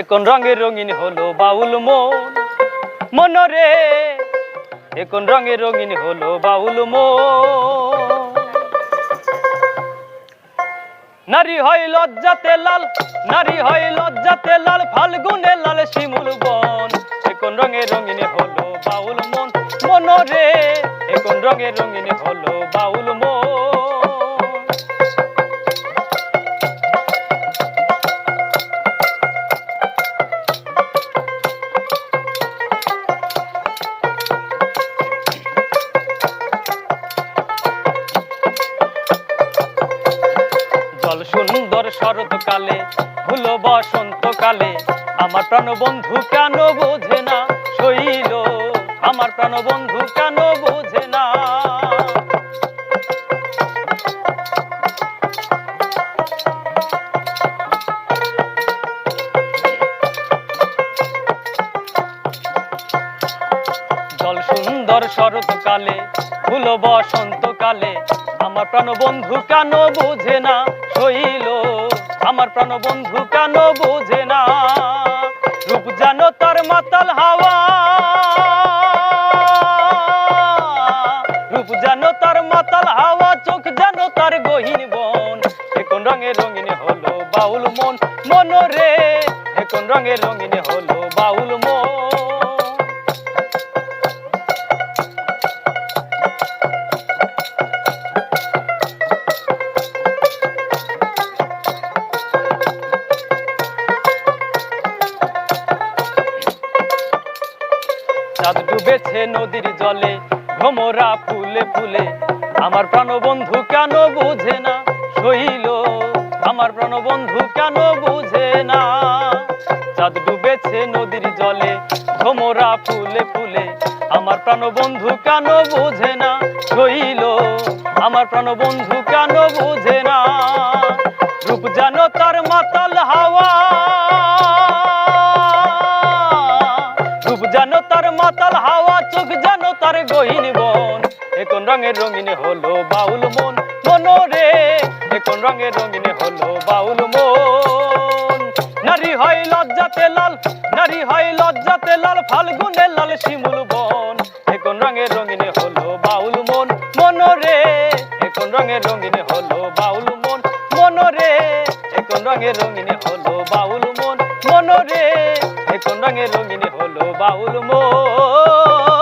এখন রঙের রঙিন হলো বাউল মন, মনরে। এখন রঙের রঙিন হলো বাউল মন। নারী হয় লজ্জাতে লাল, নারী হয় লজ্জাতে লাল, ফাল্গুনে লাল, শিমুল বন। এখন রঙে রঙিন হলো বাউল মন, মনরে। এখন রঙে রঙিন হলো বাউল মন। সুন্দর শরৎকালে হলো বসন্তকালে, আমার প্রাণবন্ধু কেন বোঝে না? শৈল, আমার প্রাণবন্ধু কেন বোঝে না? জল সুন্দর শরৎকালে, ফুল বসন্তকালে, আমার প্রাণবন্ধু কেন বোঝে না শৈল আমার প্রাণবন্ধু কেন বোঝে না? রূপ জানো তার মাতাল হাওয়া। রূপ জানো তার মাতাল হাওয়া, চোখ জানো তার গহীন বন। এখন রঙে রঙিন হলো বাউল মন? মনরে এখন রঙে রঙিন হলো বাউল চাঁদ ডুবেছে নদীর জলে, ভ্রমরা ফুলে ফুলে। আমার প্রাণবন্ধু কেন বুঝে না? শৈল আমার প্রাণবন্ধু কেন বুঝে না? চাঁদ ডুবেছে নদীর জলে, ভ্রমরা ফুলে ফুলে। আমার প্রাণবন্ধু কেন বুঝে না? শৈল আমার প্রাণবন্ধু কেন বুঝে না? রূপ জানো তার মাতাল হাওয়া। তার গহীন বন। এখন রঙের রঙিনে হলো বাউল মন। মনরে এখন রঙের রঙিনে হলো বাউল মন। নারী হয় লজ্জাতে লাল, নারী হয় লজ্জাতে লাল, ফাল্গুনে লাল শিমুল বন। এখন রঙের রঙিনে হলো বাউল মন। মনরে এখন রঙের রঙিনে হলো বাউল মন। মনরে এখন রঙের রঙিনে হলো বাউল মন। মনরে এখন রঙের রঙিনে হলো বাউল মন।